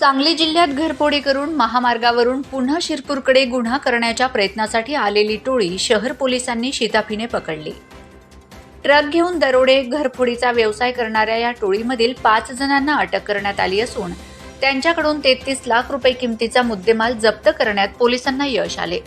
सांगली जिल्ह्यात घरफोडी करून महामार्गावरून पुन्हा शिरपूरकडे गुन्हा करण्याच्या प्रयत्नासाठी आलेली टोळी शहर पोलिसांनी शिताफीने पकडली. ट्रक घेऊन दरोडे घरफोडीचा व्यवसाय करणाऱ्या या टोळीमधील पाच जणांना अटक करण्यात आली असून त्यांच्याकडून तेहतीस लाख रुपये किमतीचा मुद्देमाल जप्त करण्यात पोलिसांना यश आले.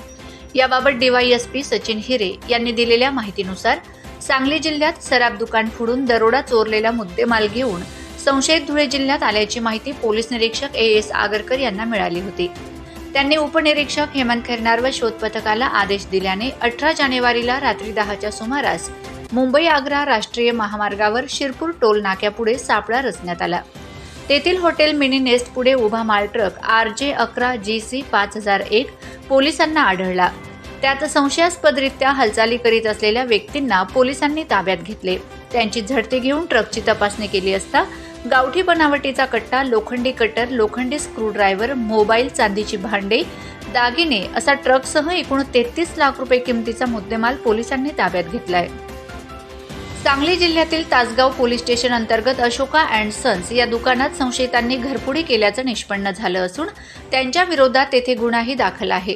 याबाबत डीवायएसपी सचिन हिरे यांनी दिलेल्या माहितीनुसार सांगली जिल्ह्यात सराब दुकान फोडून दरोडा चोरलेला मुद्देमाल घेऊन संशयित धुळे जिल्ह्यात आल्याची माहिती पोलीस निरीक्षक ए एस आगरकर यांना मिळाली होती. त्यांनी उपनिरीक्षक हेमंत खैरनार व शोध पथकाला आदेश दिल्याने अठरा जानेवारीला रात्री दहाच्या सुमारास मुंबई आग्रा राष्ट्रीय महामार्गावर शिरपूर टोल नाक्यापुढे सापळा रचण्यात आला. तेथील हॉटेल मिनी नेस्ट पुढे उभा माल ट्रक आर जे अकरा जी सी पाच हजार एक पोलिसांना आढळला. त्यात संशयास्पदरित्या हालचाली करीत असलेल्या व्यक्तींना पोलिसांनी ताब्यात घेतले. त्यांची झडती घेऊन ट्रकची तपासणी केली असता गावठी बनावटीचा कट्टा लोखंडी कटर लोखंडी स्क्रूड्रायव्हर मोबाईल चांदीची भांडे दागिने असा ट्रकसह एकूण तेहतीस लाख रुपये किमतीचा मुद्देमाल पोलिसांनी ताब्यात घेतलाय. सांगली जिल्ह्यातील तासगाव पोलीस स्टेशन अंतर्गत अशोका अँड सन्स या दुकानात संशयितांनी घरफोडी केल्याचं निष्पन्न झालं असून त्यांच्या विरोधात तेथे गुन्हाही दाखल आहे.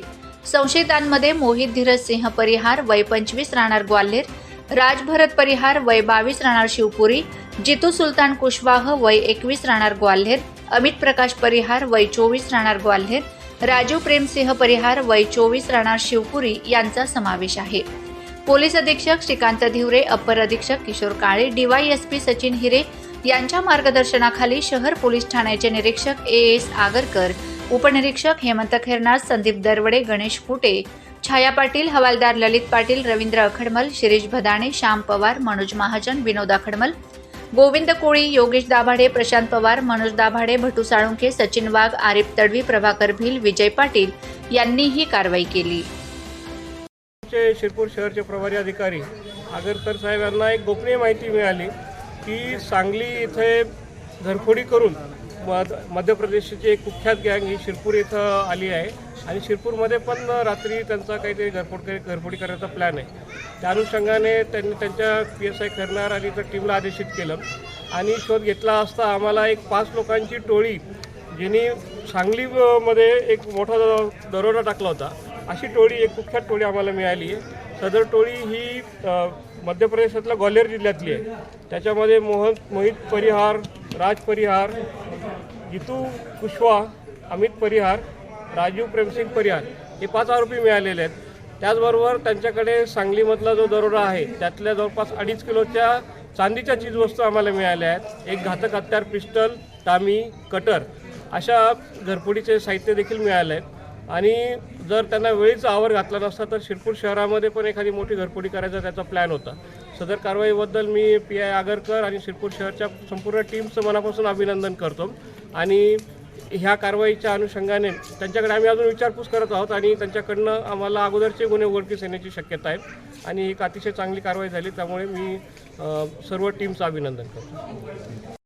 संशयितांमध्ये मोहित धीरज सिंह परिहार वय पंचवीस राहणार ग्वाल्हेर राज भरत परिहार वय बावीस राहणार शिवपुरी जितू सुलतान कुशवाह वय एकवीस राहणार ग्वाल्हेर अमित प्रकाश परिहार वय चोवीस राहणार ग्वाल्हेर राजीव प्रेमसिंह परिहार वय चोवीस राहणार शिवपुरी यांचा समावेश आहे. पोलीस अधीक्षक श्रीकांत धिवरे अपर अधीक्षक किशोर काळे डीवायएसपी सचिन हिरे यांच्या मार्गदर्शनाखाली शहर पोलीस ठाण्याचे निरीक्षक ए एस आगरकर उपनिरीक्षक हेमंत खेरनार संदीप दरवडे गणेश कुटे छाया पाटील हवालदार ललित पाटील रवींद्र अखडमल शिरीष भदाणे श्याम पवार मनोज महाजन विनोद अखडमल गोविंद कोळी योगेश दाभाडे प्रशांत पवार मनोज दाभाडे भटू साळुंखे सचिन वाघ आरिफ तडवी प्रभाकर भिल विजय पाटील यांनी ही कारवाई केली. शिरपूर शहरचे प्रभारी अधिकारी आगरकर साहेब यांना एक गोपनीय माहिती मिळाली की सांगली इथे घरफोडी करून मध्य प्रदेशची एक कुख्यात गँग ही शिरपूर इथं आली आहे. आणि शिरपूरमध्ये पण रात्री त्यांचा काहीतरी घरफोड घरफोडी करण्याचा प्लॅन आहे. त्या अनुषंगाने त्यांनी त्यांच्या पी एस आय करणार आणि त्या टीमला आदेशित केलं. आणि शोध घेतला असता आम्हाला एक पाच लोकांची टोळी ज्यांनी सांगलीमध्ये एक मोठा दरोडा टाकला होता अशी टोळी एक कुख्यात टोळी आम्हाला मिळाली आहे. सदर टोळी ही मध्य प्रदेशातल्या ग्वाल्हेर जिल्ह्यातली आहे. त्याच्यामध्ये मोहन मोहित परिहार राज परिहार जितू कुशवा अमित परिहार राजीव प्रेमसिंग परिहार हे पाच आरोपी मिळालेले आहेत. त्याचबरोबर त्यांच्याकडे सांगलीमधला जो दरोडा आहे त्यातल्या जवळपास अडीच किलोच्या चांदीच्या चीजवस्तू आम्हाला मिळाल्या आहेत. एक घातक हत्यार पिस्टल टामी कटर अशा घरफोडीचे साहित्य देखील मिळालं आहे आणि जर त्यांना वेळीच आवर घातला नसता तर शिरपूर शहरामध्ये पण एखादी मोठी घरफोडी करायचा त्याचा प्लॅन होता. सदर कारवाईबद्दल मी पी आय आगरकर आणि शिरपूर शहरच्या संपूर्ण टीमचं मनापासून अभिनंदन करतो. आणि ह्या कारवाईच्या अनुषंगाने त्यांच्याकडे आम्ही अजून विचारपूस करत आहोत आणि त्यांच्याकडनं आम्हाला अगोदरचे गुन्हे उघडकीस येण्याची शक्यता आहे. आणि एक अतिशय चांगली कारवाई झाली त्यामुळे मी सर्व टीमचं अभिनंदन करतो.